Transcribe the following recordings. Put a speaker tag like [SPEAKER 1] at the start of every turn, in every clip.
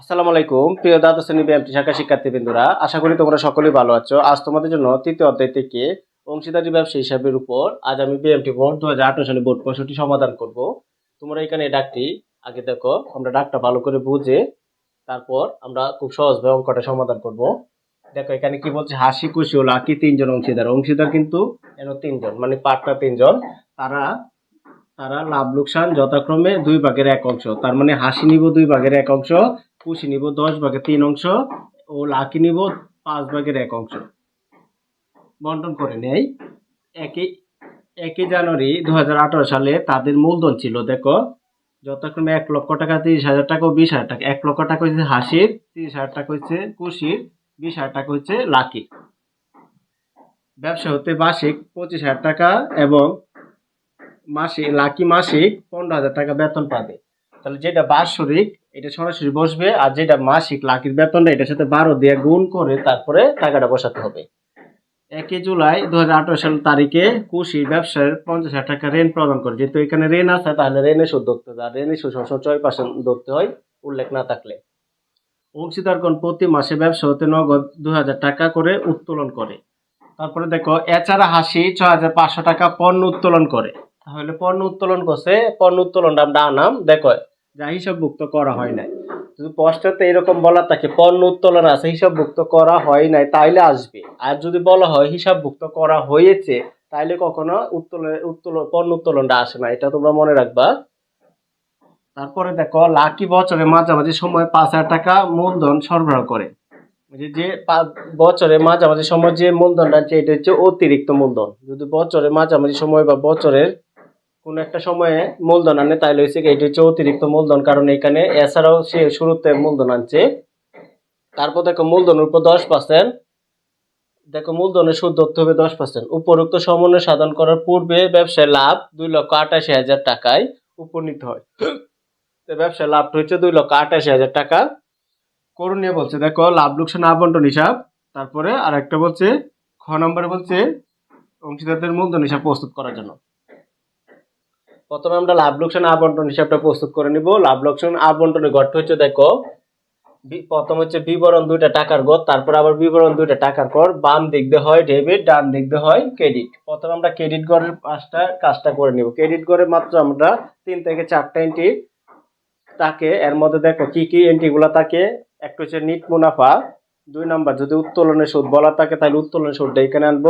[SPEAKER 1] আসসালামু আলাইকুম, প্রিয় দ্বাদশ শ্রেণি বিএমটি শাখা শিক্ষার্থীবৃন্দরা, আশা করি তোমরা সকলেই ভালো আছো। আজ তোমাদের জন্য তৃতীয় অধ্যায় থেকে অংশীদারি ব্যবসা হিসাবের উপর আজ আমি বিএমটি বোর্ড দু হাজার আঠারো সালে বোর্ড প্রশ্নটি সমাধান করব। তোমরা এখানে ডাকটি আগে দেখো, আমরা ডাকটা ভালো করে বুঝে তারপর আমরা খুব সহজভাবে অঙ্কটা সমাধান করব। দেখো, এখানে কি বলছে, হাসি, খুশি ও লাকি তিনজন অংশীদার। অংশীদার কিন্তু এন তিনজন মানে পার্টনার তিনজন। তারা তারা লাভ, লোকসান যথাক্রমে দুই ভাগের এক অংশ। তার মানে হাসি নিব দুই ভাগের এক অংশ খুশি নিব দশ ভাগের তিন অংশ ও লাকি নিব পাঁচ ভাগের এক অংশ। বন্টন করে নেই। একই একই জানুয়ারি দু হাজার আঠেরো সালে তাদের মূলধন ছিল, দেখো, যথাক্রমে এক লক্ষ টাকা, তিরিশ হাজার টাকা ও বিশ হাজার টাকা। এক লক্ষ টাকা হচ্ছে হাসির, তিরিশ হাজার টাকা হচ্ছে খুশির বিশ হাজার টাকা হচ্ছে লাকি ব্যবসা হতে বার্ষিক পঁচিশ হাজার টাকা এবং মাসিক লাকি মাসিক পনেরো হাজার টাকা বেতন পাবে। তাহলে যেটা বাৎসরিক এটা সরাসরি বসবে আর যেটা মাসিক লাকির বেতনটা, এটার সাথে বারো দিয়ে গুণ করে তারপরে টাকাটা বসাতে হবে। একই জুলাই দু হাজার আঠারো সাল তারিখে কুশি ব্যবসার পঞ্চাশ হাজার টাকা ঋণ প্রদান করে। যেহেতু এখানে ঋণ আছে, তাহলে ঋণের সুদ ধরতে আর ঋণের সুদ ছয় পার্সেন্ট ধরতে হয়, উল্লেখ না থাকলে। অংশীদারগণ প্রতি মাসে ব্যবসা হতে নগদ দু হাজার টাকা করে উত্তোলন করে। তারপরে দেখো, এছাড়া হাসি ছ হাজার পাঁচশো টাকা পণ্য উত্তোলন করে। তাহলে পণ্য উত্তোলন করছে, পণ্য উত্তোলনটা আমরা আনাম। দেখো যা হিসাবভুক্ত করা হয় নাই। যদি পোস্টারতে এরকম বলা থাকে, পণ্য উত্তোলন আছে, হিসাবভুক্ত করা হয় নাই, তাইলে আসবে। আর যদি বলা হয় হিসাবভুক্ত করা হয়েছে, তাইলে কখনো উত্তোলন উত্তোলন, পণ্য উত্তোলনটা আসে না। এটা তোমরা মনে রাখবা। তারপরে দেখো, লাকি বছরে মাঝামাঝি সময় পাঁচ হাজার টাকা মূলধন সরবরাহ করে। যে যে বছরে মাঝামাঝি সময় যে মূলধনটা আছে, এটা হচ্ছে অতিরিক্ত মূলধন। যদি বছরে মাঝামাঝি সময় বা বছরের কোন একটা সময়ে মূলধন আনে তাহলে হচ্ছে কি এটা হচ্ছে অতিরিক্ত মূলধন, কারণ এখানে এছাড়াও সে শুরুতে মূলধন আনছে। তারপর দেখো মূলধনের উপর দশ পার্সেন্ট, দেখো মূলধনের সুদ ধরতে হবে দশ পার্সেন্ট। উপরোক্ত সমন্বয় সাধন করার পূর্বে ব্যবসায় লাভ দুই লক্ষ আটাশি হাজার টাকায় উপনীত হয়। ব্যবসায় লাভটা হচ্ছে দুই লক্ষ আটাশি হাজার টাকা। করণীয় বলছে, দেখো লাভ, লোকসান, আবন্টন হিসাব। তারপরে আর একটা বলছে, খ নম্বরে বলছে অংশীদারদের মূলধন হিসাব প্রস্তুত করার জন্য। প্রথমে আমরা লাভ লোকসান আবন্টন হিসাবটা প্রস্তুত করে নিব। লাভ লোকসান আবন্টনের ঘরটা হচ্ছে, দেখো প্রথম হচ্ছে বিবরণ দুইটা টাকার গড়, তারপর আবার বিবরণ দুইটা টাকার কর বাম দেখতে হয় ডেবিট ডান দিয়ে হয় ক্রেডিট প্রথমে আমরা ক্রেডিট গড়ের পাঁচটা, কাজটা করে নিব। ক্রেডিট গড়ে মাত্র আমরা তিন থেকে চারটা এন্ট্রি তাকে এর মধ্যে দেখো কি কি এন্ট্রিগুলো থাকে? একটা হচ্ছে নিট মুনাফা, দুই নাম্বার যদি উত্তোলনের সুদ বলা থাকে, তাহলে উত্তোলনের সুদটা এখানে আনব।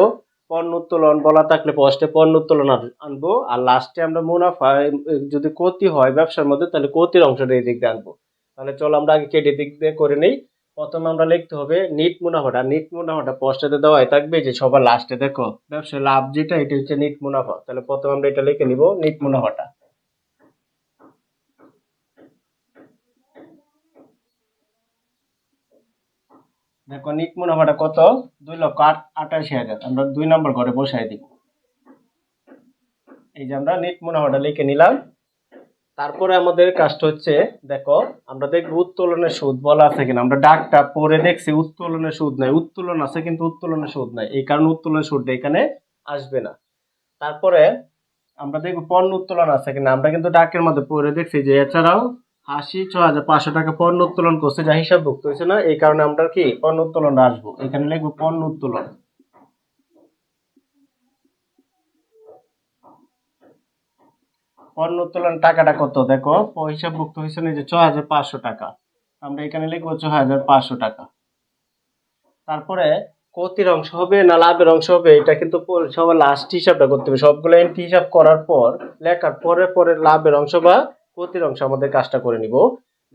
[SPEAKER 1] পণ্য উত্তোলন বলা থাকলে ফার্স্টে পণ্য উত্তোলন আনব, আর লাস্টে আমরা মুনাফা যদি ক্ষতি হয় ব্যবসার মধ্যে, তাহলে ক্ষতির অংশটা এই দিক দিয়ে আনব। তাহলে চলো আমরা আগে কেটে দিক দিয়ে করে নেই। প্রথমে আমরা লিখতে হবে নিট মুনাফাটা। নিট মুনাফাটা পোস্টেতে দেওয়াই থাকবে যে সবার লাস্টে দেখো, ব্যবসায় লাভ যেটা, এটা হচ্ছে নিট মুনাফা। তাহলে প্রথমে আমরা এটা লিখে নিব নিট মুনাফাটা। দেখো, নিট মুনাফাটা কত? দুই লক্ষ আট আটাশি হাজার। আমরা দুই নম্বর ঘরে বসাই দিব। এই যে আমরা নিট মুনাফাটা লিখে নিলাম। তারপরে আমাদের কাজটা হচ্ছে, দেখো, আমরা দেখব উত্তোলনের সুদ বলা আছে কিনা। আমরা ডাকটা পরে দেখছি, উত্তোলনের সুদ নাই। উত্তোলন আছে কিন্তু উত্তোলনের সুদ নাই। এই কারণে উত্তোলনের সুদটা এখানে আসবে না। তারপরে আমরা দেখব পণ্য উত্তোলন আছে কিনা। আমরা কিন্তু ডাকের মধ্যে পরে দেখছি যে, এছাড়াও আশি ছ হাজার পাঁচশো টাকা পণ্য উত্তোলন করছে, যা হিসাবভুক্ত হয়েছে না, এই কারণে আমরা কি পণ্য উত্তোলন আসব। এখানে লিখব পণ্য উত্তোলন। পণ্য উত্তোলন টাকাটা কত? দেখো হিসাবভুক্ত হয়েছে না যে ছ হাজার পাঁচশো টাকা। আমরা এখানে লিখব ছ হাজার পাঁচশো টাকা। তারপরে ক্ষতির অংশ হবে না লাভের অংশ হবে, এটা কিন্তু সবার লাস্ট হিসাবটা করতে হবে। সবগুলো এন্ট্রি হিসাব করার পর, লেখার পরে পরে লাভের অংশ বা ক্ষতির অংশ আমাদের কাজটা করে নিব।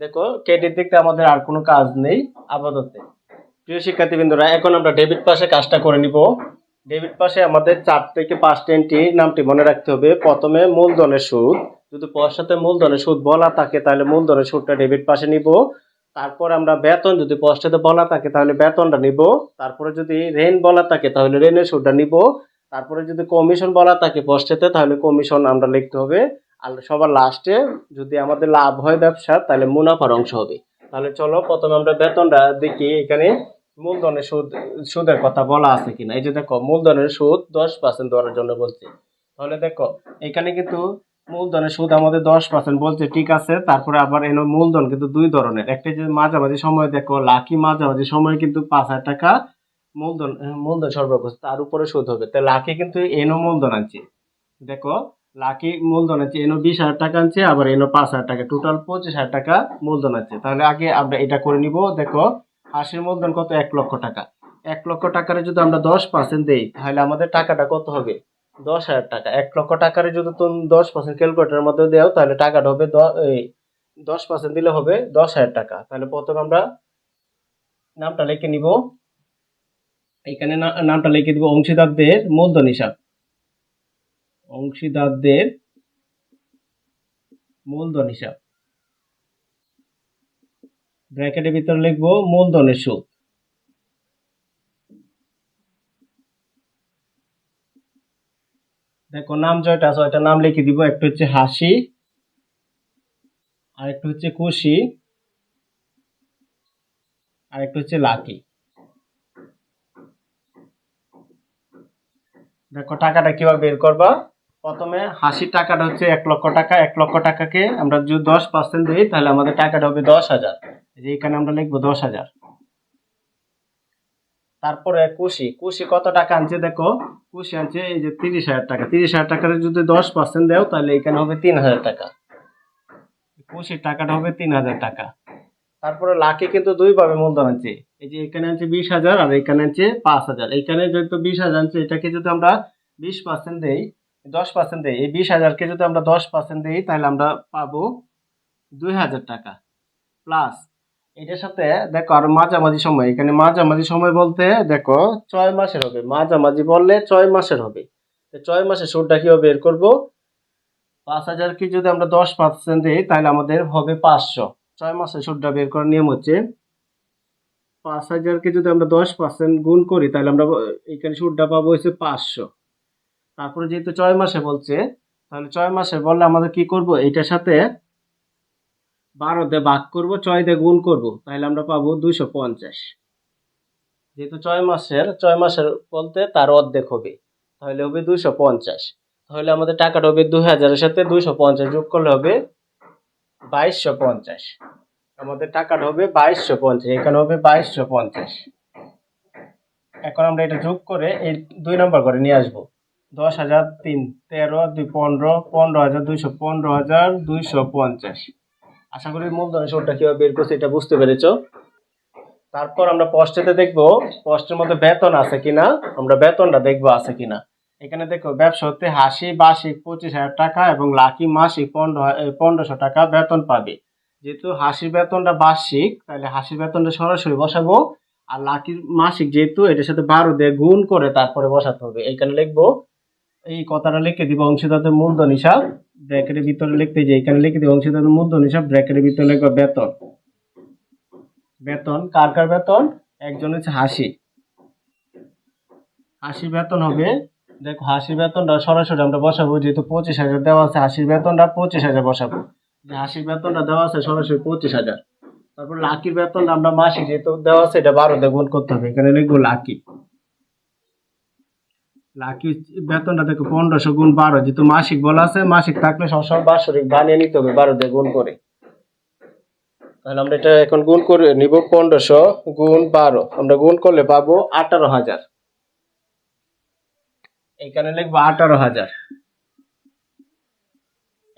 [SPEAKER 1] দেখো ক্রেডিট দিকটা আমাদের আর কোনো কাজ নেই, আপাতত। প্রিয় শিক্ষার্থীবৃন্দরা, এখন আমরা ডেবিট পাশে কাজটা করে নিব। ডেবিট পাশে আমাদের চার থেকে পাঁচটা এন্ট্রি নামটি মনে রাখতে হবে। প্রথমে মূলধনের সুদ। যদি পয়সাতে মূলধনের সুদ বলা থাকে, তাহলে মূলধনের সুদটা ডেবিট পাশে নিব। তারপর আমরা বেতন যদি পয়সাতে বলা থাকে, তাহলে বেতনটা নিব। তারপরে যদি রেন বলা থাকে, তাহলে রেনের সুদটা নিব। তারপরে যদি কমিশন বলা থাকে পয়সাতে তাহলে কমিশন আমরা লিখতে হবে। আর সবার লাস্টে যদি আমাদের লাভ হয় ব্যবসা, তাহলে মুনাফার অংশ হবে। তাহলে চলো, প্রথমে আমরা বেতনটা দেখি, এখানে মূলধনের সুদ, সুদের কথা বলা আছে কিনা। এই যে দেখো, মূলধনের সুদ দশ পার্সেন্ট দেওয়ার জন্য বলছে। তাহলে দেখো, এখানে কিন্তু মূলধনের সুদ আমাদের দশ পার্সেন্ট বলছে, ঠিক আছে, তারপরে আবার এনো মূলধন কিন্তু দুই ধরনের। একটা যে মাঝামাঝি সময়, দেখো, লাকি মাঝামাঝি সময় কিন্তু পাঁচ হাজার টাকা মূলধন মূলধন করছে, তার উপরে সুদ হবে। তাই লাকি কিন্তু এনো মূলধন আনছে। দেখো লাকি মূলধন আছে, এনো বিশ হাজার টাকা আনছে, আবার এনো পাঁচ হাজার টাকা টোটাল পঁচিশ হাজার টাকা মূলধন আছে। তাহলে আগে আমরা এটা করে নিব, দেখো, হাসির মূলধন কত? এক লক্ষ টাকা। এক লক্ষ টাকার যদি আমরা দশ পার্সেন্ট দিই, তাহলে আমাদের টাকাটা কত হবে? দশ হাজার টাকা। এক লক্ষ টাকার যদি তুমি দশ পার্সেন্ট ক্যালকুলেটারের মধ্যে দেও, তাহলে টাকাটা হবে দশ পার্সেন্ট দিলে হবে দশ হাজার টাকা। তাহলে প্রথমে আমরা নামটা লিখে নিব। এখানে নামটা লিখে দিব অংশীদারদের মূলধন হিসাব। অংশীদারদের মূলধন হিসাব। ব্র্যাকেটের ভিতরে লিখব মূলধনের সুদ। দেখো, নাম জয়টা ওইটা নাম লিখে দিব। একটা হচ্ছে হাসি আর একটা হচ্ছে খুশি আর একটা হচ্ছে লাকি। দেখো, টাকাটা কীভাবে বের করবা? প্রথমে হাসির টাকাটা হচ্ছে এক লক্ষ টাকা, এক লক্ষ টাকাকে আমরা যদি দশ পার্সেন্ট দিই, তাহলে আমাদের টাকাটা হবে দশ হাজার। এখানে আমরা লিখব দশ হাজার। তারপরে কুশি কুশি কত টাকা আনছে দেখো? কুশি আনছে এই যে তিরিশ হাজার টাকা। তিরিশ হাজার টাকার যদি দশ পার্সেন্ট দেও, তাহলে এখানে হবে তিন হাজার টাকা। কুশির টাকাটা হবে তিন হাজার টাকা। তারপরে লাকি কিন্তু দুই ভাবে মূলধন আছে এই যে এখানে আছে বিশ হাজার আর এখানে আছে পাঁচ হাজার। এখানে যেহেতু বিশ হাজার আনছে, এটাকে যদি আমরা বিশ পার্সেন্ট দেই দশ পার্সেন্ট দেই। এই বিশ হাজারকে যদি আমরা দশ পার্সেন্ট দিই, তাহলে আমরা পাবো দুই হাজার টাকা। প্লাস এটার সাথে দেখো আর মাঝামাঝি সময়। এখানে মাঝামাঝি সময় বলতে দেখো ছয় মাসের হবে। মাঝামাঝি বললে ছয় মাসের হবে। ছয় মাসের সুদটা কীভাবে বের করব? পাঁচ হাজারকে যদি আমরা দশ পার্সেন্ট দিই, তাহলে আমাদের হবে পাঁচশো। ছয় মাসের সুদটা বের করার নিয়ম হচ্ছে পাঁচ হাজারকে যদি আমরা দশ পার্সেন্ট গুণ করি, তাহলে আমরা এখানে সুদটা পাবো হচ্ছে পাঁচশো। তারপরে যেহেতু ছয় মাসে বলছে, তাহলে ছয় মাসে বললে আমাদের কি করব? এটার সাথে বারো দিয়ে ভাগ করব, ছয় দিয়ে গুণ করব, তাহলে আমরা পাবো দুইশো পঞ্চাশ। যেহেতু ছয় মাসের ছয় মাসের বলতে তার অর্ধেক হবে, তাহলে হবে দুইশো পঞ্চাশ। তাহলে আমাদের টাকাটা হবে দুই হাজারের সাথে দুইশো পঞ্চাশ যোগ করলে হবে বাইশশো পঞ্চাশ। আমাদের টাকাটা হবে বাইশশো পঞ্চাশ, এখানে হবে বাইশশো পঞ্চাশ। এখন আমরা এটা যোগ করে এই দুই নম্বর করে নিয়ে আসব। দশ হাজার তিন, তেরো, দুই, পনেরো পনেরো হাজার দুইশো, পনেরো হাজার দুইশো পঞ্চাশ। আশা করি মূলধনের সুদটা কীভাবে বের করছে এটা বুঝতে পেরেছ? তারপর আমরা পোস্টেতে দেখব, পোস্টের মধ্যে বেতন আছে কিনা, আমরা বেতনটা দেখব আছে কিনা। এখানে দেখো ব্যবসা হতে হাসি বার্ষিক পঁচিশ হাজার টাকা এবং লাকি মাসিক পনেরো পনেরোশো টাকা বেতন পাবে। যেহেতু হাসির বেতনটা বার্ষিক, তাহলে হাসির বেতনটা সরাসরি বসাবো, আর লাকির মাসিক যেহেতু এটার সাথে বারো দিয়ে গুণ করে তারপরে বসাতে হবে। এখানে লিখব এই কথাটা লিখে দিব অংশীদারদের মূলধন হিসাব, ব্র্যাকেটের ভিতরে লিখতে যে এখানে লিখে দিব অংশীদারদের মূলধন হিসাব, ব্র্যাকেটের ভিতরে লিখব বেতন। বেতন, কার কার বেতন? একজন হচ্ছে হাসি। হাসি বেতন হবে, দেখো হাসির বেতনটা সরাসরি আমরা বসাবো, যেহেতু পঁচিশ হাজার দেওয়া আছে, হাসির বেতনটা পঁচিশ হাজার বসাবো। যে হাসির বেতনটা দেওয়া আছে সরাসরি পঁচিশ হাজার। তারপর লাকির বেতনটা আমরা মাসিক যেহেতু দেওয়া আছে, এটা বারো গুণ করতে হবে। এখানে লিখব লাকি। লাকি বেতনটা দেখো পনেরোশো গুণ বারো, যেহেতু মাসিক বলা আছে, মাসিক থাকলে সবসময় বাৎসরিক বানিয়ে নিতে হবে, বারো দিয়ে গুণ করে। তাহলে আমরা এটা এখন গুণ করে নিব পনেরোশো গুণ বারো। আমরা গুণ করলে পাবো আঠারো হাজার। এখানে লিখব আঠারো হাজার।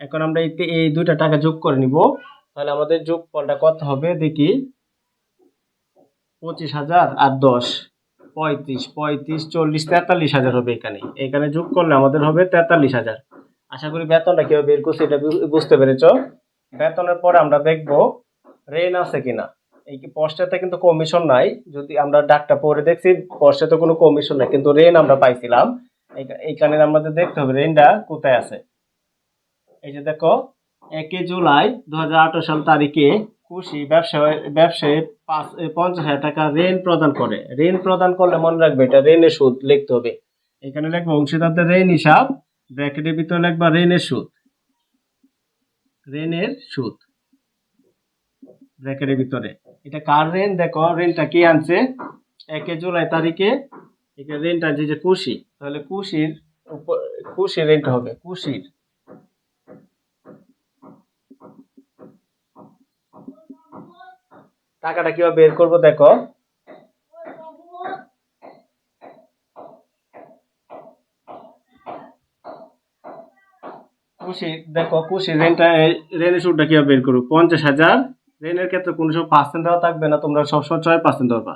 [SPEAKER 1] এখন আমরা এই দুইটা টাকা যোগ করে নিব। তাহলে আমাদের যোগফলটা কত হবে? দেখি, পঁচিশ হাজার আর দশ। পঁয়ত্রিশ পঁয়ত্রিশ, চল্লিশ, তেতাল্লিশ হাজার হবে এখানে। এখানে যোগ করলে আমাদের হবে তেতাল্লিশ হাজার। আশা করি বেতনটা কীভাবে বের করছে এটা বুঝতে পেরেছ? বেতনের পরে আমরা দেখব রেন আছে কিনা। এই কি পোস্টাতে কিন্তু কমিশন নাই। যদি আমরা ডাকটা পরে দেখছি পোস্টাতে কোনো কমিশন নাই, কিন্তু রেন আমরা পাইছিলাম। এইখানে আমাদের দেখতে হবে রেনটা কোথায় আছে। এই যে দেখো একই জুলাই দু হাজার আঠারো সাল তারিখে খুশি ব্যবসায়ী ব্যবসায়ী পাঁচ পঞ্চাশ হাজার টাকা ঋণ প্রদান করে। ঋণ প্রদান করলে মনে রাখবে এটা ঋণের সুদ লিখতে হবে। এখানে লিখব অংশীদারদের ঋণ হিসাব, ব্র্যাকেটের ভিতরে লিখবা ঋণের সুদ। ঋণের সুদ। ব্র্যাকেটের ভিতরে। এটা কার ঋণ? দেখো, ঋণটা কি আনছে? একে জুলাই তারিখে ঋণটা আনছে যে কুশি তাহলে কুশির উপর খুশির ঋণটা হবে, খুশির। টাকাটা কীভাবে বের করব দেখো। খুশি দেখো খুশি রেনটা, রেনের সুদটা কীভাবে বের করব? পঞ্চাশ হাজার। রেনের ক্ষেত্রে কোনো সময় পার্সেন্ট দেওয়া থাকবে না, তোমরা সবসময় ছয় পার্সেন্ট ধরবা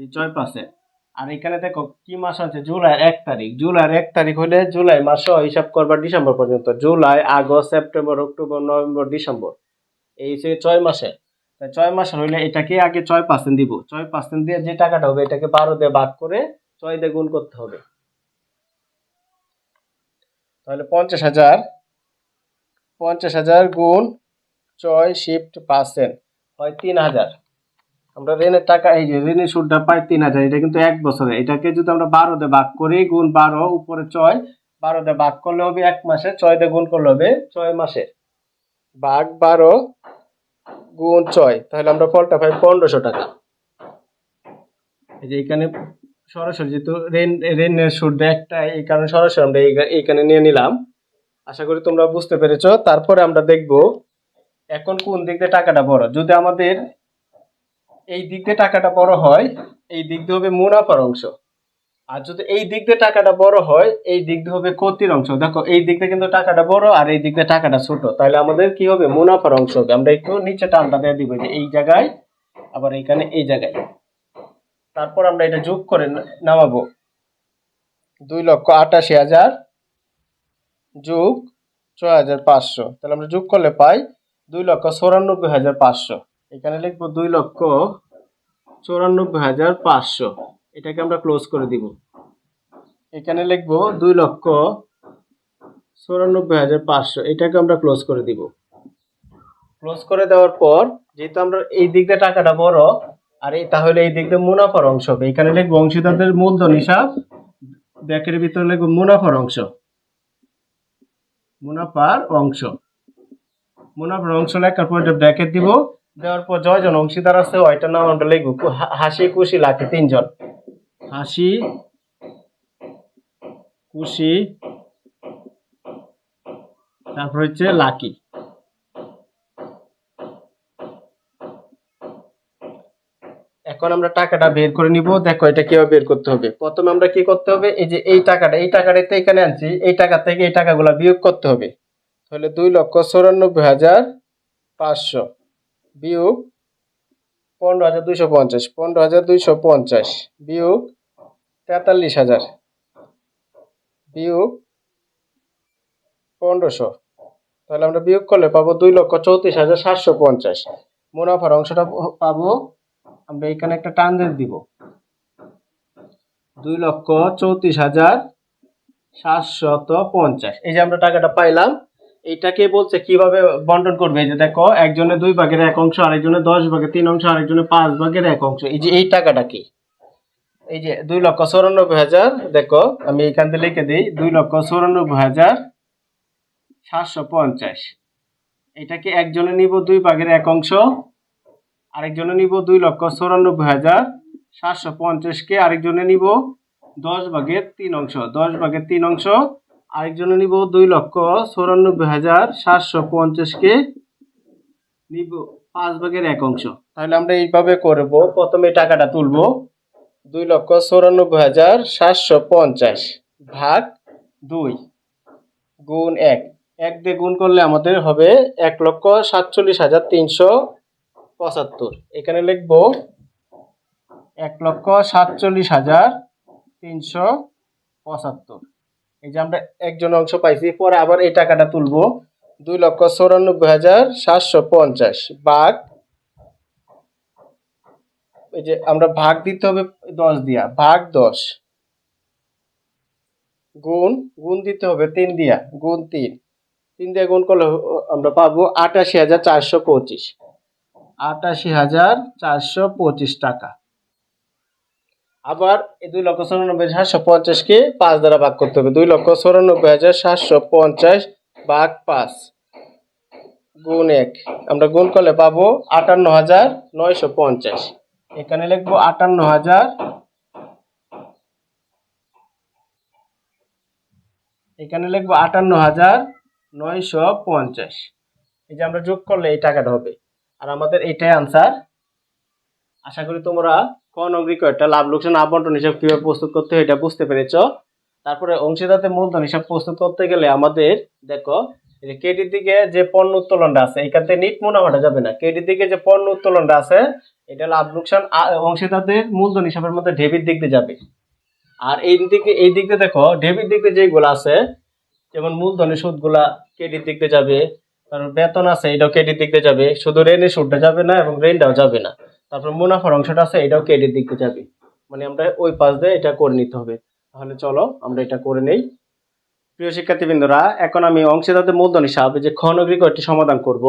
[SPEAKER 1] এই ছয় পার্সেন্ট আর এখানে দেখো কি মাস আছে? জুলাই এক তারিখ। জুলাইয়ের এক তারিখ হলে জুলাই মাস হিসাব করবা ডিসেম্বর পর্যন্ত। July, August, September, October, November, December. এই ছয় মাসে। ছয় মাসের হইলে এটাকে আগে ছয় পার্সেন্ট দিব। ছয় পার্সেন্ট দিয়ে যে টাকাটা হবে, এটাকে বারো দিয়ে ভাগ করে ছয় দিয়ে গুণ করতে হবে। তাহলে পঞ্চাশ হাজার পঞ্চাশ হাজার গুণ ছয় শিফট পার্সেন্ট হয় তিন হাজার। আমরা ঋণের টাকা, এই যে ঋণের সুদটা পাই তিন হাজার, এটা কিন্তু এক বছরে। এটাকে যদি আমরা বারো দিয়ে ভাগ করি, গুণ বারো, উপরে ছয়, বারো দিয়ে ভাগ করলে হবে এক মাসে, ছয় দিয়ে গুণ করলে হবে ছয় মাসে। ভাগ বারো গুণ ছয়, তাহলে আমরা ফলটা পাই পনেরোশো টাকা। এই যে এখানে সরাসরি যেহেতু রেন রেনের সুদ একটা, এই কারণে সরাসরি আমরা এইখানে নিয়ে নিলাম। আশা করি তোমরা বুঝতে পেরেছ। তারপরে আমরা দেখব এখন কোন দিক দিয়ে টাকাটা বড়। যদি আমাদের এই দিক দিয়ে টাকাটা বড় হয়, এই দিক দিয়ে হবে মুনাফার অংশ। আর যদি এই দিক দিয়ে টাকাটা বড় হয়, এই দিক দিয়ে হবে ক্ষতির অংশ। দেখো, এই দিক দিয়ে কিন্তু টাকাটা বড় আর এই দিক দিয়ে টাকাটা ছোট। তাহলে আমাদের কি হবে? মুনাফার অংশ হবে। আমরা একটু নিচে টানটা দিয়ে দিব যে এই জায়গায়, আবার এখানে এই জায়গায়। তারপর আমরা এটা যোগ করে নামাবো। দুই লক্ষ আটাশি হাজার যোগ ছয় হাজার পাঁচশো। তাহলে আমরা যোগ করলে পাই দুই লক্ষ চৌরানব্বই হাজার পাঁচশো। এখানে লিখব দুই লক্ষ চৌরানব্বই হাজার পাঁচশো। এটাকে আমরা ক্লোজ করে দিব। এখানে লিখব দুই লক্ষ চৌরানব্বই হাজার পাঁচশো। এটাকে আমরা ক্লোজ করে দিব। ক্লোজ করে দেওয়ার পর যেহেতু আমরা এই দিক দিয়ে টাকাটা বড় আর এই তাহলে এই দিক দিয়ে মুনাফার অংশ হবে। এখানে লিখব অংশীদারদের মূলধন হিসাব ব্যাকের ভিতরে লিখব মুনাফার অংশ। মুনাফার অংশ। মুনাফার অংশ লেখার পর ব্র্যাকেট দিব। দেওয়ার পর জয়জন অংশীদার আছে ওইটার নাম আমরা লিখব হাসি খুশি লাখে তিনজন। হাসি, খুশি, তারপর হচ্ছে লাকি। এখন আমরা টাকাটা বের করে নিব। দেখো এটা কীভাবে বের করতে হবে। প্রথমে আমরা কি করতে হবে? এই যে এই টাকাটা এই টাকাটা তো এখানে আনছি। এই টাকা থেকে এই টাকাগুলো বিয়োগ করতে হবে। তাহলে দুই লক্ষ চৌরানব্বই হাজার পাঁচশো বিয়োগ পনেরো হাজার দুইশো পঞ্চাশ। পনেরো হাজার দুইশো পঞ্চাশ বিয়োগ তেতাল্লিশ হাজার। বিয়োগ পনেরোশো। তাহলে আমরা বিয়োগ করলে পাবো দুই লক্ষ চৌত্রিশ হাজার সাতশো পঞ্চাশ। মুনাফার অংশটা পাবো, আমরা এখানে একটা দিয়ে দিব। দুই লক্ষ চৌত্রিশ হাজার সাতশত পঞ্চাশ। এই যে আমরা টাকাটা পাইলাম, এইটাকে বলছে কীভাবে বন্টন করবে? এই যে দেখো একজনের দুই ভাগের এক অংশ আরেকজনের দশ ভাগের তিন অংশ আরেকজনের পাঁচ ভাগের এক অংশ। এই যে এই টাকাটা কি? এই যে দুই লক্ষ চৌরানব্বই হাজার, দেখো, আমি এখান থেকে লিখে দিই, দুই লক্ষ চৌরানব্বই হাজার সাতশো পঞ্চাশ। এটাকে একজনে নিব দুই ভাগের এক অংশ, আরেকজনে নিব দুই লক্ষ চৌরানব্বই হাজার সাতশো পঞ্চাশকে আরেকজনে নিব দশ ভাগের তিন অংশ, দশ ভাগের তিন অংশ, আরেকজনে নিব দুই লক্ষ চৌরানব্বই হাজার সাতশো পঞ্চাশকে নিব পাঁচ ভাগের এক অংশ। তাহলে আমরা এইভাবে করব, প্রথমে টাকাটা তুলব। দুই লক্ষ চৌরানব্বই হাজার সাতশো পঞ্চাশ ভাগ দুই গুণ এক। এক দিয়ে গুণ করলে আমাদের হবে এক লক্ষ সাতচল্লিশ হাজার তিনশো পঁচাত্তর। এখানে লিখব এক লক্ষ সাতচল্লিশ হাজার তিনশো পঁচাত্তর। এই যে আমরা একজন অংশ পাইছি, পরে আবার এই টাকাটা তুলব। দুই লক্ষ চৌরানব্বই হাজার সাতশো পঞ্চাশ ভাগ যে আমরা ভাগ দিতে হবে দশ দিয়া, ভাগ দশ। গুণ গুণ দিতে হবে তিন দিয়া, গুণ তিন। তিন দিয়ে গুণ করলে আমরা পাবো আটাশি হাজার চারশো পঁচিশ। আটাশি হাজার চারশো পঁচিশ টাকা। আবার এই দুই লক্ষ চৌরানব্বই সাতশো পঞ্চাশকে পাঁচ দ্বারা ভাগ করতে হবে। দুই লক্ষ চৌরানব্বই হাজার সাতশো পঞ্চাশ ভাগ পাঁচ। গুণ এক। আমরা গুণ করলে পাবো আটান্ন হাজার নয়শো পঞ্চাশ। এখানে লিখব আটান্ন হাজার এখানে লিখব আটান্ন হাজার নয়শো পঞ্চাশ। এই যে আমরা যোগ করলে এই টাকাটা হবে। আর আমাদের এটাই আনসার আশা করি তোমরা ক নং রিকোয়ারটা লাভ, লোকসান, আবন্টন হিসাব কীভাবে প্রস্তুত করতে হয় এটা বুঝতে পেরেছ। তারপরে অংশীদারদের মূলধন হিসাব প্রস্তুত করতে গেলে আমাদের, দেখো যে কেডির দিকে যে পণ্য উত্তোলনটা আছে, এখান থেকে নিট মুনাফাটা যাবে না। কেডির দিকে যে পণ্য উত্তোলনটা আছে, এটা লাভ লোকসান অংশীদারদের মূলধন হিসাবের মধ্যে ডেবিট দিক দিয়ে যাবে। আর এই দিকে, এই দিক দিয়ে দেখো ডেবিট দিক দিয়ে যেগুলো আছে, যেমন মূলধনের সুদগুলা কেডির দিক দিয়ে যাবে, তারপর বেতন আছে, এটাও কেডির দিক দিয়ে যাবে। শুধু রেনের সুদটা যাবে না এবং রেনটাও যাবে না। তারপর মুনাফার অংশটা আছে, এটাও কেডির দিক দিয়ে যাবে। মানে আমরা ওই পাশ দিয়ে এটা করে নিতে হবে। তাহলে চলো, আমরা এটা করে নেই। প্রিয় শিক্ষার্থীবৃন্দরা, এখন আমি অংশীদারদের মূলধন হিসাবে যে খনগ্রী ঘরটি সমাধান করব।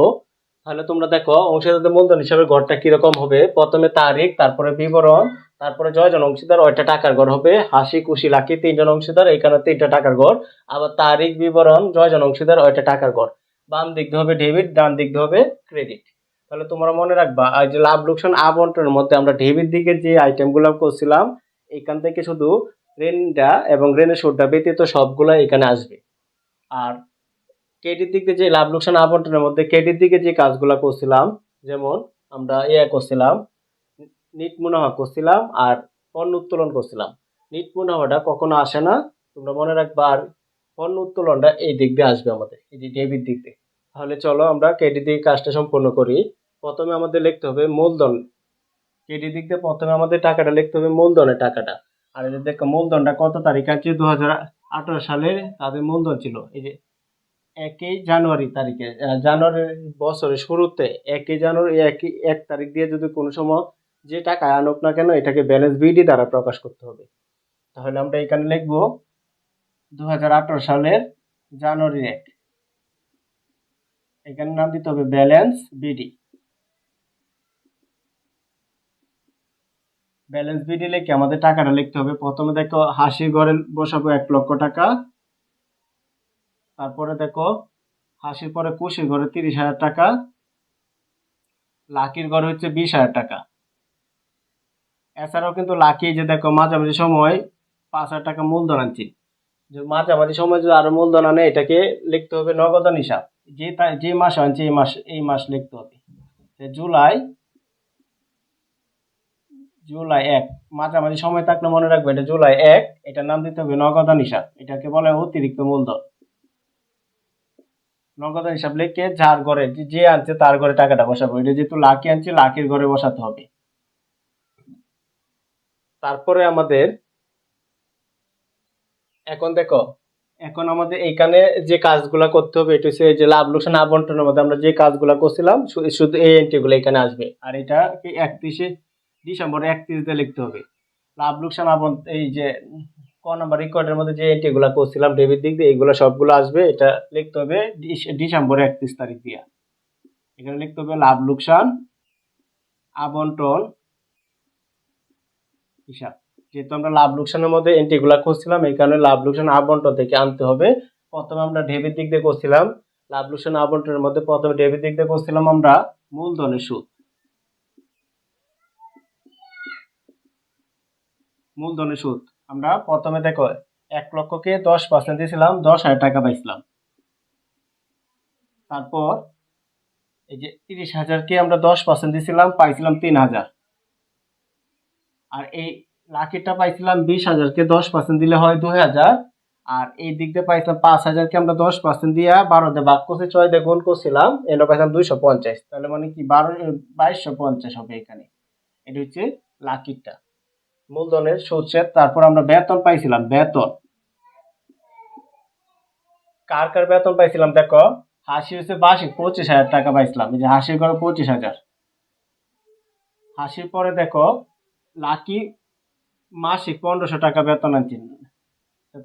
[SPEAKER 1] তাহলে তোমরা দেখো, অংশীদারদের মূলধন হিসাবে ঘরটা কীরকম হবে? প্রথমে তারিখ, তারপরে বিবরণ, তারপরে জয়জন অংশীদার, ওইটা টাকার ঘর হবে। হাসি, খুশি, লাকি তিনজন অংশীদার এখানে তিনটা টাকার ঘর আবার তারিখ, বিবরণ জয়জন অংশীদার, ওইটা টাকার ঘর বাম দিক দিয়ে হবে ডেবিট ডান দিক দিয়ে হবে ক্রেডিট তাহলে তোমরা মনে রাখবা আর যে লাভ, লোকসান, আবন্টনের মধ্যে আমরা ডেবিট দিকে যে আইটেমগুলো করছিলাম এখান থেকে শুধু রেনটা এবং রেনের সুদটা ব্যতীত সবগুলো এখানে আসবে। আর ক্রেডিট দিক দিয়ে যে লাভ লোকসান আবন্টনের মধ্যে ক্রেডিট দিকে যে কাজগুলো করছিলাম, যেমন আমরা ইয়ে করছিলাম নিট মুনাফা করছিলাম আর পণ্য উত্তোলন করছিলাম। নিট মুনাফাটা কখনো আসে না, তোমরা মনে রাখবা, আর পণ্য উত্তোলনটা এই দিক দিয়ে আসবে আমাদের, এই যে ডেবিট দিক দিয়ে। তাহলে চলো আমরা ক্রেডিট দিকে কাজটা সম্পূর্ণ করি। প্রথমে আমাদের লিখতে হবে মূলধন। ক্রেডিট দিক দিয়ে প্রথমে আমাদের টাকাটা লিখতে হবে মূলধনের টাকাটা। আর যে দেখো মূলধনটা কত তারিখ? আছে দু হাজার আঠারো সালে তাদের মূলধন ছিল। এই যে একই জানুয়ারি তারিখে জানুয়ারি বছরের শুরুতে একই জানুয়ারি একই এক তারিখ দিয়ে যদি কোনো সময় যে টাকা আনুক না কেন, এটাকে ব্যালেন্স বিডি দ্বারা প্রকাশ করতে হবে। তাহলে আমরা এখানে লিখব দু সালের জানুয়ারি এক। এখানে নাম দিতে হবে ব্যালেন্স বিডি ব্যালেন্স বিডি লিখে আমাদের টাকাটা লিখতে হবে? প্রথমে দেখো, হাসির ঘরে বসাবো এক লক্ষ টাকা। তারপরে দেখো, হাসির পরে কুশির ঘরে তিরিশ হাজার টাকা। লাকির ঘরে হচ্ছে বিশ হাজার টাকা। এছাড়াও কিন্তু লাকি যে দেখো, মাঝামাঝি সময় পাঁচ হাজার টাকা মূলধন আনছি। যে মাঝামাঝি সময় যদি আরও মূলধন আনে, এটাকে লিখতে হবে নগদান হিসাব। যে যে মাস আনছে, এই মাস এই মাস লিখতে হবে। জুলাই জুলাই এক। মাঝামাঝি সময় থাকলে মনে রাখবে এটা জুলাই এক, এটার নাম দিতে হবে নগদান হিসাব এটাকে বলে অতিরিক্ত মূলধন। নগদান হিসাব লিখে যার ঘরে যে- আনছে তার ঘরে টাকাটা বসাবো। এটা যেহেতু লাকি আনছে, লাকির ঘরে বসাতে হবে। তারপরে আমাদের এখন দেখো, এখন আমাদের এখানে যে কাজগুলা করতে হবে, এটা হচ্ছে যে লাভ লোকসান আবন্টনের মধ্যে আমরা যে কাজগুলা করছিলাম শুধু এই এন্ট্রিগুলো এখানে আসবে। আর এটা একত্রিশে ডিসেম্বর একত্রিশ দিয়ে লিখতে হবে। লাভ, লোকসান আবন্ত এই যে ক নাম্বার রেকর্ডের মধ্যে যে এন্ট্রিগুলো করছিলাম ডেবিট দিক দিয়ে এইগুলো সবগুলো আসবে, এটা লিখতে হবে ডিস- ডিসেম্বর একত্রিশ তারিখ দিয়া। এখানে লিখতে হবে লাভ, লোকসান আবন্টন হিসাব। যেহেতু আমরা লাভ, লোকসানের মধ্যে এন্ট্রিগুলো করছিলাম এই কারণে লাভ, লোকসান আবন্টন থেকে আনতে হবে। প্রথমে আমরা ডেবিট দিক দিয়ে করছিলাম, লাভ, লোকসান আবন্টনের মধ্যে প্রথমে ডেবিট দিক দিয়ে করছিলাম আমরা মূলধনের সুদ। মূলধনের সুদ। আমরা প্রথমে দেখো, এক লক্ষকে দশ পার্সেন্ট দিয়েছিলাম, দশ হাজার টাকা পাইছিলাম। তারপর এই যে তিরিশ হাজারকে আমরা দশ পার্সেন্ট দিয়েছিলাম, পাইছিলাম তিন হাজার। আর এই লাকিটা পাইছিলাম বিশ হাজারকে দশ পার্সেন্ট দিলে হয় দুই হাজার। আর এই দিক দিয়ে পাইছিলাম পাঁচ হাজারকে আমরা দশ পার্সেন্ট দিয়ে বারো দিয়ে ভাগ করছি, ছয় দিয়ে গুণ করছিলাম এটা পাইছিলাম দুইশো পঞ্চাশ। তাহলে মানে কি বারো, বাইশশো পঞ্চাশ হবে এখানে। এটা হচ্ছে লাকিটা। মূলধনের সুদ তারপর আমরা বেতন পাইছিলাম, বেতন। কার কার বেতন পাইছিলাম দেখো, হাসি হচ্ছে বার্ষিক পঁচিশ হাজার টাকা পাইছিলাম, এই যে হাসির ঘরে পঁচিশ হাজার। হাসির পরে দেখো, লাকি মাসিক পনেরোশো টাকা বেতন আনছি।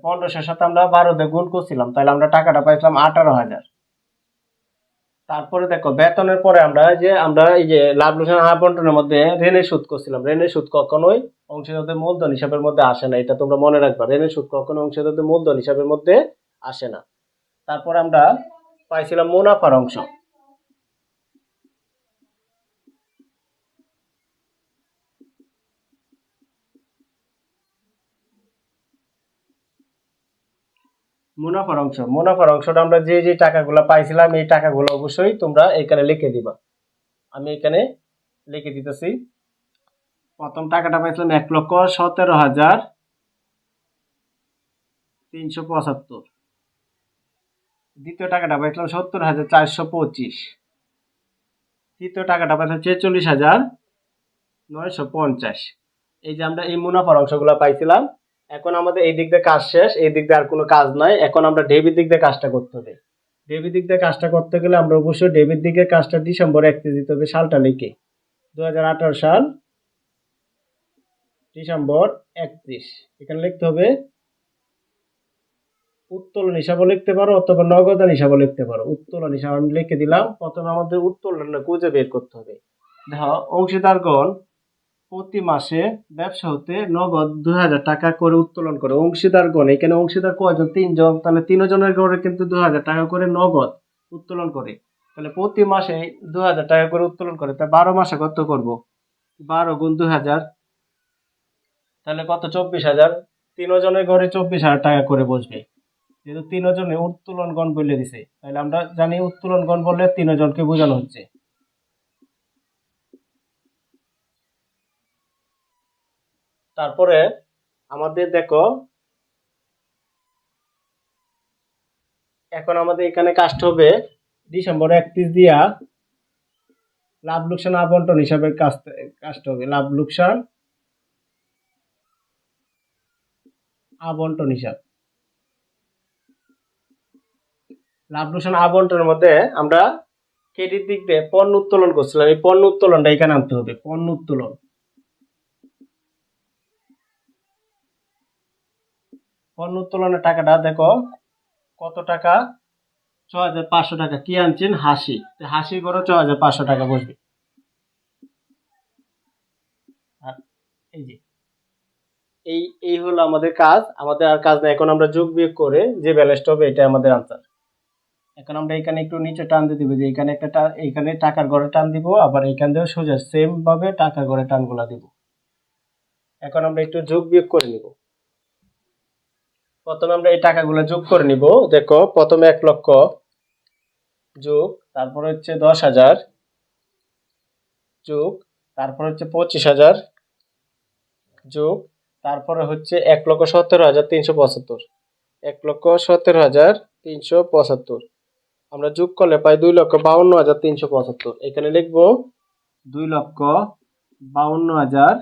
[SPEAKER 1] পনেরোশোর সাথে আমরা বারো দিয়ে গুণ করছিলাম, তাহলে আমরা টাকাটা পাইছিলাম আঠারো হাজার। তারপরে দেখো, বেতনের পরে আমরা যে, আমরা এই যে লাভ লোকসান আবন্টনের মধ্যে ঋণের সুদ করছিলাম। ঋণের সুদ কখনোই অংশীদারদের মূলধন হিসাবের মধ্যে আসে না। এটা তোমরা মনে রাখবা, ঋণের সুদ কখনো অংশীদারদের মূলধন হিসাবের মধ্যে আসে না। তারপর আমরা পাইছিলাম মুনাফার অংশ। মুনাফার অংশ। মুনাফার অংশটা আমরা যে যে টাকাগুলো পাইছিলাম, এই টাকাগুলো অবশ্যই তোমরা এখানে লিখে দিবা। আমি এখানে লিখে দিতেছি। প্রথম টাকাটা পাইছিলাম এক লক্ষ সতেরো হাজার তিনশো পঁচাত্তর। দ্বিতীয় টাকাটা পাইছিলাম সত্তর হাজার চারশো পঁচিশ। তৃতীয় টাকাটা পাইছিলাম ছেচল্লিশ হাজার নয়শো পঞ্চাশ। এই যে আমরা এই মুনাফার অংশগুলো পাইছিলাম এখন আমাদের এই দিক দিয়ে কাজ শেষ, এই দিক দিয়ে আর কোনো কাজ নাই। এখন আমরা ডেবির দিক দিয়ে কাজটা করতে হবে ডেবির দিক দিয়ে কাজটা করতে গেলে আমরা অবশ্যই ডেবির দিকে কাজটা ডিসেম্বর একত্রিশ দিতে হবে সালটা লিখে। দু হাজার আঠারো সাল ডিসেম্বর একত্রিশ। এখানে লিখতে হবে, উত্তোলন হিসাবও লিখতে পারো অথবা নগদান হিসাবও লিখতে পারো। উত্তোলন হিসাব আমি লিখে দিলাম। প্রথমে আমাদের উত্তোলনটা খুঁজে বের করতে হবে। দেখো, অংশীদারগণ প্রতি মাসে ব্যবসা হতে নগদ দুই হাজার টাকা করে উত্তোলন করে। অংশীদারগণ এখানে অংশীদার কয়জন? তিনজন। তাহলে তিনজনের করে কিন্তু দুই হাজার টাকা করে নগদ উত্তোলন করে। তাহলে প্রতি মাসে দু হাজার টাকা করে উত্তোলন করে। তা বারো মাসে কত করব? বারো গুণ দু হাজার। তাহলে কত? চব্বিশ হাজার। তিনজনের ঘরে চব্বিশ হাজার টাকা করে বসবে। যেহেতু তিনজনে উত্তোলন গণ বলে দিছে, তাহলে আমরা জানি উত্তোলন গণ বললে তিনজনকে বোঝানো হচ্ছে। তারপরে আমাদের দেখো, এখন আমাদের এখানে কাজটা হবে ডিসেম্বর একত্রিশ দিয়া লাভ লোকসান আবন্টন হিসাবে কাজটা হবে। লাভ লোকসান আবন্টন হিসাব। লাভ লোকসান আবন্টনের মধ্যে আমরা ক্রেডিট দিক দিয়ে পণ্য উত্তোলন করছিলাম। এই পণ্য উত্তোলনটা এখানে আনতে হবে। পণ্য উত্তোলন। পণ্য উত্তোলনের টাকাটা দেখো, কত টাকা? ছ হাজার পাঁচশো টাকা। কি আনছেন? হাসি। হাসি করে ছ হাজার পাঁচশো টাকা বসবে। আর এই যে, এই এই হলো আমাদের কাজ। আমাদের আর কাজ না এখন আমরা যোগ বিয়োগ করে যে ব্যালেন্সটা হবে এটা আমাদের আনসার এখন আমরা এখানে একটু নিচে টান দিয়ে দিব যে, এখানে একটা এখানে টাকার ঘরে টান দিব, আবার এখান দিয়েও সোজা সেম ভাবে টাকার ঘরে টানগুলা দিব। এখন আমরা একটু যোগ বিয়োগ করে নিব। প্রথমে আমরা এই টাকাগুলো যোগ করে নিব। দেখো, প্রথমে এক লক্ষ যোগ, তারপর হচ্ছে দশ হাজার যোগ, তারপর হচ্ছে পঁচিশ হাজার যোগ, তারপরে হচ্ছে এক লক্ষ সতেরো হাজার তিনশো পঁচাত্তর। এক লক্ষ সতেরো হাজার তিনশো পঁচাত্তর। আমরা যোগ করলে পাই দুই লক্ষ বাউন্ন হাজার তিনশো পঁচাত্তর। এখানে লিখব, দুই লক্ষ বাউন্ন হাজার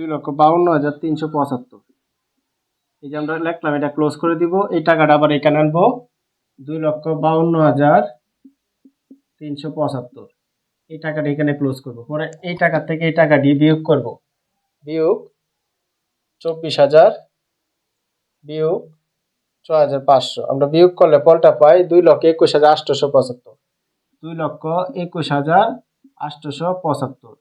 [SPEAKER 1] দুই লক্ষ বাউন্ন হাজার তিনশো পঁচাত্তর। এই যে আমরা লিখলাম, এটা ক্লোজ করে দিব। এই টাকাটা আবার এখানে আনব। দুই লক্ষ বাউন্ন হাজার তিনশো পঁচাত্তর। এই টাকাটা এখানে ক্লোজ করব। পরে এই টাকা থেকে এই টাকা দিয়ে বিয়োগ করব। বিয়োগ চব্বিশ হাজার, বিয়োগ ছ হাজার পাঁচশো। আমরা বিয়োগ করলে ফলটা পাই দুই লক্ষ একুশ হাজার আটশোশো পঁচাত্তর। দুই লক্ষ একুশ হাজার আটশোশো পঁচাত্তর।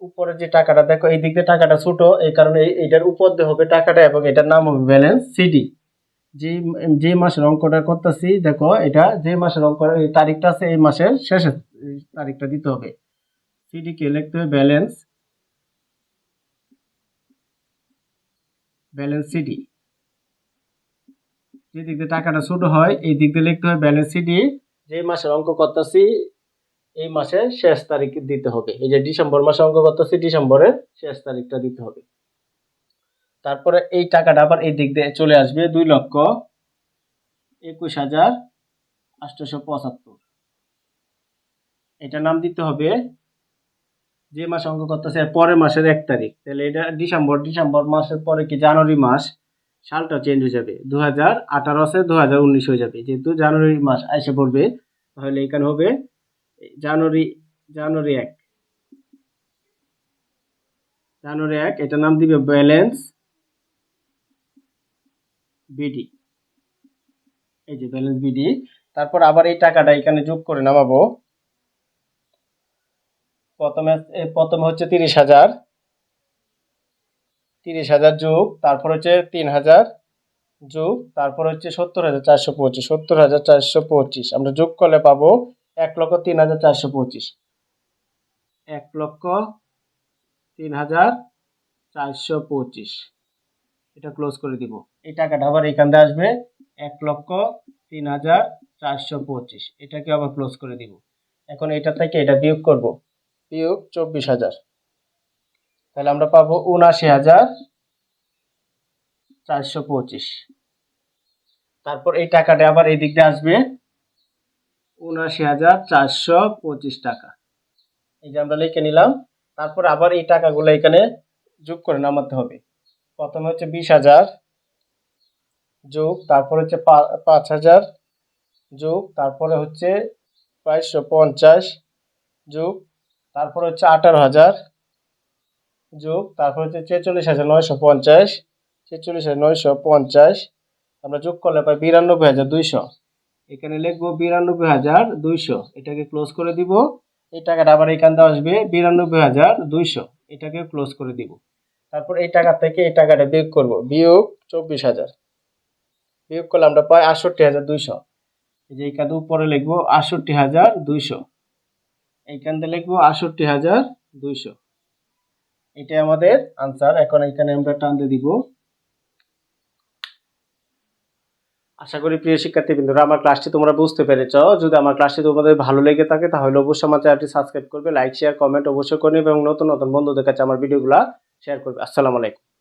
[SPEAKER 1] উপরে যে টাকাটা, দেখো এই দিক দিয়ে টাকাটা ছোট, এই কারণে এটার উপর দিয়ে হবে টাকাটা এবং এটার নাম হবে ব্যালেন্স সিডি যে যে মাসের অঙ্কটা করতেছি, দেখো এটা যে মাসের অঙ্ক তারিখটা আছে এই মাসের শেষের তারিখটা দিতে হবে। সিডি কে লিখতে হবে ব্যালেন্স ব্যালেন্স সিডি যে দিক দিয়ে টাকাটা ছোট হয়, এই দিক দিয়ে লিখতে হবে ব্যালেন্স সিডি যে মাসের অঙ্ক করতেছি এই মাসের শেষ তারিখ দিতে হবে। এই যে ডিসেম্বর মাসে অঙ্ক করতেছি, ডিসেম্বরের শেষ তারিখটা দিতে হবে। তারপরে এই টাকাটা আবার এই দিক দিয়ে চলে আসবে দুই লক্ষ একুশ হাজার আটশোশো পঁচাত্তর। এটা নাম দিতে হবে যে মাসে অঙ্ক করতেছে, পরের মাসের এক তারিখ। তাহলে এটা ডিসেম্বর ডিসেম্বর মাসের পরে কি জানুয়ারি মাস, সালটা চেঞ্জ হয়ে যাবে। দু হাজার আঠারো আছে দু হাজার উনিশ হয়ে যাবে। যেহেতু জানুয়ারি মাস এসে পড়বে, তাহলে এখানে হবে জানুয়ারি জানুয়ারি এক। জানুয়ারি এক এটা নাম দিবে ব্যালেন্স বিডি এই যে ব্যালেন্স বিডি তারপর আবার এই টাকাটা এখানে যোগ করে নামাবো। প্রথমে প্রথমে হচ্ছে তিরিশ হাজার। তিরিশ হাজার যোগ, তারপর হচ্ছে তিন হাজার যোগ, তারপর হচ্ছে সত্তর হাজার চারশো পঁচিশ। সত্তর হাজার চারশো পঁচিশ। আমরা যোগ করলে পাবো এক লক্ষ তিন হাজার চারশো পঁচিশ। এক লক্ষ তিন হাজার চারশো পঁচিশ। এটা ক্লোজ করে দিব। এই টাকাটা আবার এখান দিয়ে আসবে এক লক্ষ তিন হাজার চারশো পঁচিশ। এটাকে আবার ক্লোজ করে দিব। এখন এটা থেকে এটা বিয়োগ করব। বিয়োগ চব্বিশ হাজার। তাহলে আমরা পাবো উনআশি হাজার চারশো পঁচিশ। তারপর এই টাকাটা আবার এই দিক দিয়ে আসবে উনআশি হাজার চারশো পঁচিশ টাকা। এই যে আমরা লিখে নিলাম, তারপর আবার এই টাকাগুলো এখানে যোগ করে নামাতে হবে। প্রথমে হচ্ছে বিশ হাজার যোগ, তারপর হচ্ছে পাঁচ হাজার যোগ, তারপরে হচ্ছে বাইশশো পঞ্চাশ যোগ, তারপর হচ্ছে আঠারো হাজার যোগ, তারপর হচ্ছে ছেচল্লিশ হাজার নয়শো পঞ্চাশ, ছেচল্লিশ হাজার নয়শো পঞ্চাশ, আমরা যোগ করলে পাই বিরানব্বই হাজার দুইশো। এখানে লিখব বিরানব্বই হাজার দুইশো। এটাকে ক্লোজ করে দিব। এই টাকাটা আবার এখান থেকে আসবে বিরানব্বই হাজার দুইশো। এটাকে ক্লোজ করে দিব। তারপর এই টাকা থেকে এই টাকাটা বিয়োগ করব। বিয়োগ চব্বিশ হাজার। বিয়োগ করলে আমরা পাই আটষট্টি হাজার দুইশো। এই যে এইখান থেকে উপরে লিখব আটষট্টি হাজার দুইশো। এইখান থেকে লিখব আটষট্টি হাজার দুইশো। এটাই আমাদের আনসার এখন এখানে আমরা টানতে দিব। আশা করি প্রিয় শিক্ষার্থীবৃন্দরা, আমার ক্লাসটি তোমরা বুঝতে পেরেছ। যদি আমার ক্লাসটি তোমাদের ভালো লেগে থাকে, তাহলে অবশ্যই আমার চ্যানেলটি সাবস্ক্রাইব করবে লাইক শেয়ার কমেন্ট অবশ্যই করবে এবং নতুন নতুন বন্ধুদের কাছে আমার ভিডিওগুলো শেয়ার করবে। আসসালামু আলাইকুম।